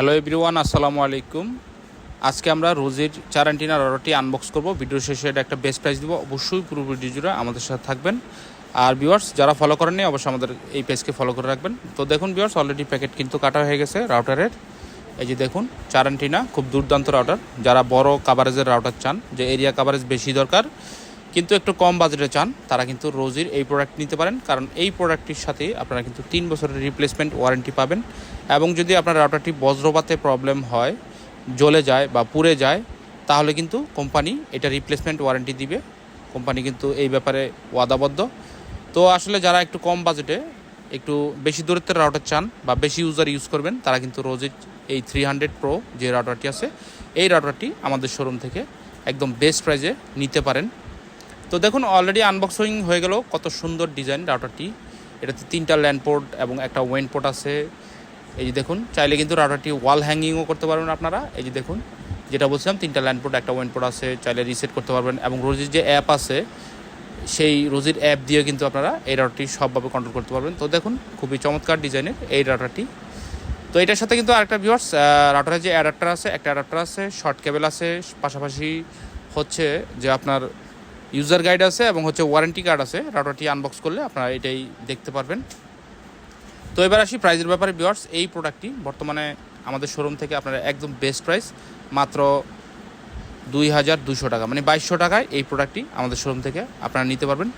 Hello everyone আসসালামু আলাইকুম। আজকে আমরা রোজের চার অ্যান্টিনার অর্ডারটি আনবক্স করব। ভিডিও শেষে এটা একটা বেস্ট প্রাইস দেবো। অবশ্যই পুরো ভিডিও জুড়ে আমাদের সাথে থাকবেন। আর ভিউয়ার্স যারা ফলো করেননি অবশ্যই আমাদের এই পেজকে ফলো করে রাখবেন। তো দেখুন ভিউয়ার্স অলরেডি প্যাকেট কিন্তু কাটা হয়ে গেছে রাউটারের এই যে দেখুন চার অ্যান্টিনা খুব দুর্দান্ত রাউটার যারা বড় কাভারেজের রাউটার চান, যে এরিয়া কাভারেজ বেশি দরকার কিন্তু একটু কম বাজেটে চান, তারা কিন্তু রোজির এই প্রোডাক্ট নিতে পারেন। কারণ এই প্রোডাক্টটির সাথে আপনারা কিন্তু তিন বছরের রিপ্লেসমেন্ট ওয়ারেন্টি পাবেন এবং যদি আপনার রাউটারটি বজ্রপাতে প্রবলেম হয়, জ্বলে যায় বা পুড়ে যায়, তাহলে কিন্তু কোম্পানি এটা রিপ্লেসমেন্ট ওয়ারেন্টি দিবে। কোম্পানি কিন্তু এই ব্যাপারে ওয়াদাবদ্ধ। তো আসলে যারা একটু কম বাজেটে, একটু বেশি দূরত্বের রাউটার চান বা বেশি ইউজার ইউজ করবেন, তারা কিন্তু রোজের এই থ্রি হান্ড্রেড প্রো যে রাউটারটি আছে, এই রাউটারটি আমাদের শোরুম থেকে একদম বেস্ট প্রাইজে নিতে পারেন। তো দেখুন অলরেডি আনবক্সিং হয়ে গেল। কত সুন্দর ডিজাইন রাউটারটি এটাতে তিনটা ল্যান্ড পোর্ট এবং একটা ওয়েন পোর্ট আছে। এই যে দেখুন, চাইলে কিন্তু রাউটারটি ওয়াল হ্যাঙ্গিংও করতে পারবেন আপনারা। এই যে দেখুন, যেটা বলছিলাম, তিনটা ল্যান্ড পোর্ট একটা ওয়েন পোর্ট আছে, চাইলে রিসেট করতে পারবেন। এবং রোজির যে অ্যাপ আছে, সেই রোজির অ্যাপ দিয়ে কিন্তু আপনারা এই রাউটারটি সবভাবে কন্ট্রোল করতে পারবেন। তো দেখুন, খুবই চমৎকার ডিজাইনের এই রাউটারটি তো এটার সাথে কিন্তু আরেকটা ভিউয়ার্স রাউটারের যে অ্যাডাপ্টার আছে, একটা অ্যাডাপ্টার আছে শর্ট কেবল আছে। পাশাপাশি হচ্ছে যে আপনার ইউজার গাইড আছে এবং হচ্ছে ওয়ারেন্টি কার্ড আছে। রাউটারটি আনবক্স করলে আপনারা এটাই দেখতে পারবেন। তো এবার আসি প্রাইজের ব্যাপারে বিয়ার্স এই প্রোডাক্টটি বর্তমানে আমাদের শোরুম থেকে আপনারা একদম বেস্ট প্রাইস, মাত্র দুই হাজার দুশো টাকা। মানে বাইশশো টাকায় এই প্রোডাক্টটি আমাদের শোরুম থেকে আপনারা নিতে পারবেন।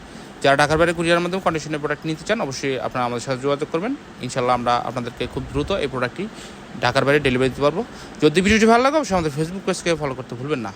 যারা ঢাকার বাইরে কুরিয়ার মাধ্যমে কন্ডিশনের প্রোডাক্ট নিতে চান, অবশ্যই আপনারা আমাদের সাথে যোগাযোগ করবেন। ইনশাল্লাহ আমরা আপনাদেরকে খুব দ্রুত এই প্রোডাক্টটি ঢাকার বাইরে ডেলিভারি দিতে পারব। যদি ভিডিওটি ভালো লাগে, অবশ্যই আমাদের ফেসবুক পেজকে ফলো করতে ভুলবেন না।